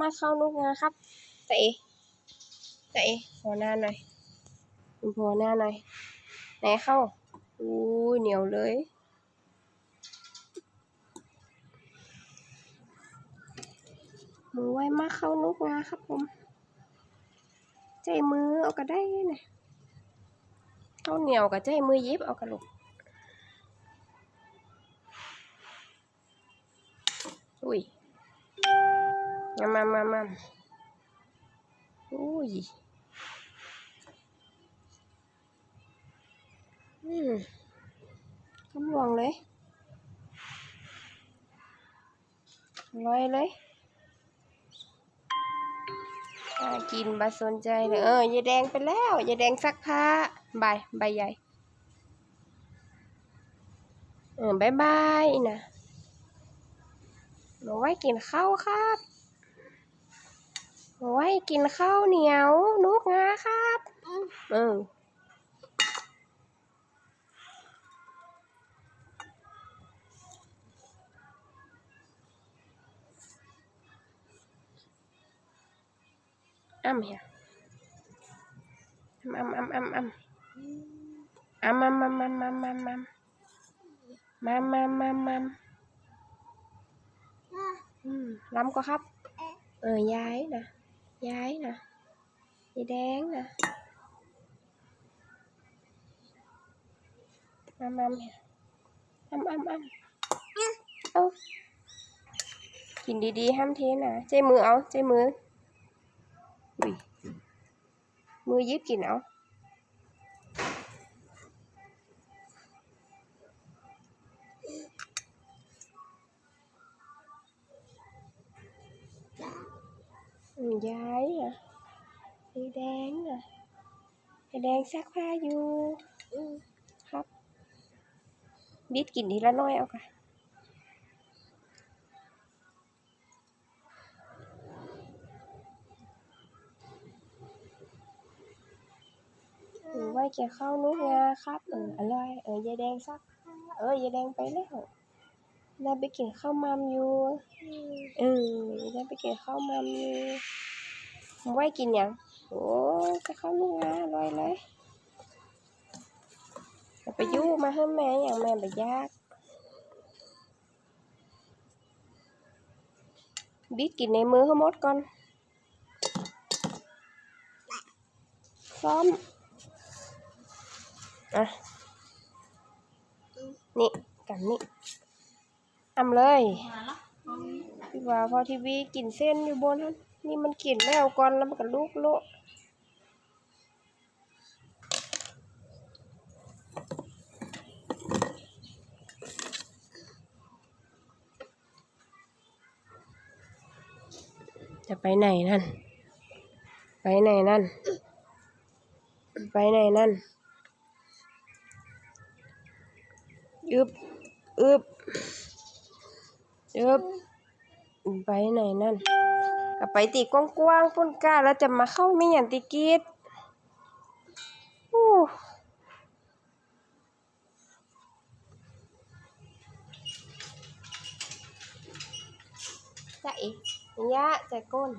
มาเข้าลูกงาครับจะเอจะเอพอหน้าหน่อยพอหน้าหน่อยไหนเข้าอู้เหนียวเลยมือไว้มาเข้าลูกงาครับผม ใจมือเอาก็ได้นะข้าเหนียวกับใจมือยิบเอากระลูกอุ้ย มามามามาอุ้ยอืมกำลวงเลยลอยเลยกินบาสนใจเลยเออยายแดงไปแล้วยายแดงซักผ้าใบใบใหญ่เออบายบายนะหนูไว้กินข้าวครับ หนูไว้กินข้าวเหนียวนุกงาครับเอออ้ำเฮียอ้ำอ้ำอ้ำอ้ำอ้ำอ้ำอ้ำอ้ำอ้ำอ้ำอ้ำมามามามาอืมล้ำก็ครับ เออย้ายนะ giấy nè giấy đáng nè âm âm âm âm âm ô กินดีๆห้ามเทนะใช้มือเอาใช้มืออุ้ยมือยิบกินเอา con gái nè đi đáng nè đi đáng sát hoa vô. Ừ. biết kìm thì là nói không à? quay chè khâu nước nga khắp ừ, ở ở loài ở dây đen sắc. Ở dây đen bay lấy hộp nó bị kiện không mâm vô. Ừ. ừ nó bị kiện không mâm vô. ม้วัยกินอย่างไว้กินยังโอ้จะเข้าวนุกงาอร่อยเลยเอาไปยู่มาให้แม่อย่างแม่ไปยากบิดกินในมือให้มดก่อนซ้อมอะนี่กันนี่ทำเลยพี่ว่าพอทีวีกินเส้นอยู่บนนั้น นี่มันกินแล้วก่อนแล้วมันก็ลุกโลจะไปไหนนั่น ไปไหนนั่น ไปไหนนั่น อึบ อึบ อึบ ไปไหนนั่น ก็ไปตีกว้างๆพุ่นก้าแล้วจะมาเข้าไม่อย่างติกีดอู้จะอีกยะจะก้น